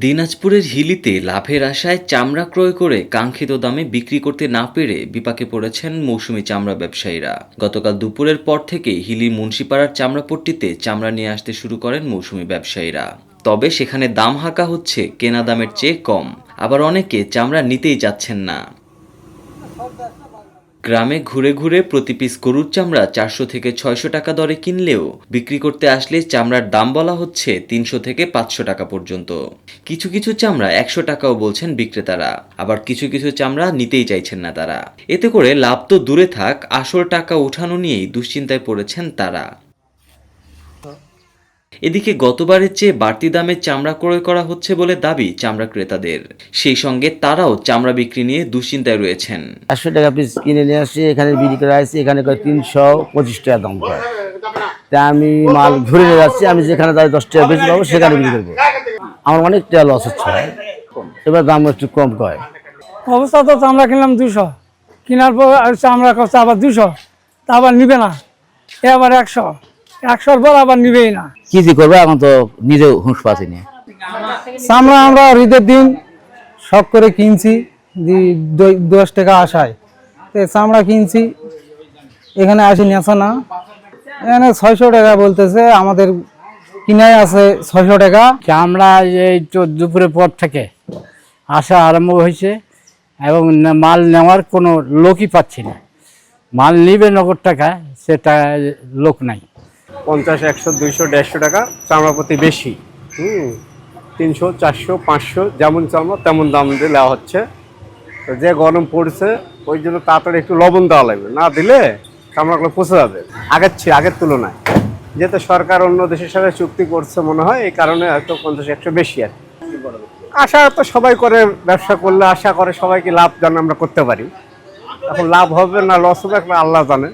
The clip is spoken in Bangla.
দিনাজপুরের হিলিতে লাভের আশায় চামড়া ক্রয় করে কাঙ্ক্ষিত দামে বিক্রি করতে না পেরে বিপাকে পড়েছেন মৌসুমী চামড়া ব্যবসায়ীরা। গতকাল দুপুরের পর থেকে হিলি মুন্সিপাড়ার চামড়াপট্টিতে চামড়া নিয়ে আসতে শুরু করেন মৌসুমী ব্যবসায়ীরা। তবে সেখানে দাম হাঁকা হচ্ছে, কেনা দামের চেয়ে কম। আবার অনেকে চামড়া নিতেই যাচ্ছেন না। গ্রামে ঘুরে ঘুরে প্রতি পিস গরুর চামড়া চারশো থেকে ছয়শো টাকা দরে কিনলেও বিক্রি করতে আসলে চামড়ার দাম বলা হচ্ছে তিনশো থেকে পাঁচশো টাকা পর্যন্ত। কিছু কিছু চামড়া একশো টাকাও বলছেন বিক্রেতারা। আবার কিছু কিছু চামড়া নিতেই চাইছেন না তারা। এতে করে লাভ তো দূরে থাক, আসল টাকা উঠানো নিয়েই দুশ্চিন্তায় পড়েছেন তারা। এদিকে গতবারের চেয়ে বাড়তি দামে চামড়া ক্রয় করা হচ্ছে বলে দাবি চামড়া ক্রেতাদের। সেই সঙ্গে তারাও চামড়া বিক্রি নিয়ে দুশ্চিন্তায় রয়েছেন। একশো টাকা পিস কিনে নিয়ে আসছি এখানে বিক্রি করে আসছি এখানে কয় তিনশো পঁচিশ টাকা দাম কয় তা আমি মাল ঘুরে নিয়ে যাচ্ছি আমি যেখানে তাই দশ টাকা বেশি পাবো সেখানে বিক্রি করব। আমার অনেক টাকা লস হচ্ছে। এবার দাম একটু কম কয়। অবস্থা তো চামড়া কিনলাম দুশো কেনার পর আর চামড়া করছে আবার দুশো তা আবার নিবে না। এ আবার একশো। একশোর পর আবার নিবেই না। কি যে করব এখন তো নিজেও হুঁশ পাচ্ছি না। চামড়া আমরা ঈদের দিন শখ করে কিনছি দশ টাকা আসায় তো চামড়া কিনছি এখানে আসি নেশা না এখানে ছয়শো টাকা বলতেছে আমাদের কিনায় আছে ছয়শো টাকা। চামড়া এই তো দুপুরের পর থেকে আসা আরম্ভ হয়েছে এবং মাল নেওয়ার কোনো লোকই পাচ্ছি না। মাল নিবে নগদ টাকা সেটা লোক নাই। পঞ্চাশ, একশো, দুইশো, দেড়শো টাকা চামড়া প্রতি বেশি। হুম, তিনশো, চারশো, পাঁচশো, যেমন চামড়া তেমন দাম দিয়ে দেওয়া হচ্ছে। তো যে গরম পড়ছে, ওই জন্য তাড়াতাড়ি একটু লবণ দেওয়া লাগবে। না দিলে চামড়াগুলো পচে যাবে। আগের চেয়ে, আগের তুলনায়। যেহেতু সরকার অন্য দেশের সাথে চুক্তি করছে মনে হয়, এই কারণে হয়তো পঞ্চাশ, একশো বেশি আর। আশা তো সবাই করে, ব্যবসা করলে আশা করে সবাইকে লাভ যেন আমরা করতে পারি। এখন লাভ হবে না, লস হবে একটা আল্লাহ জানে।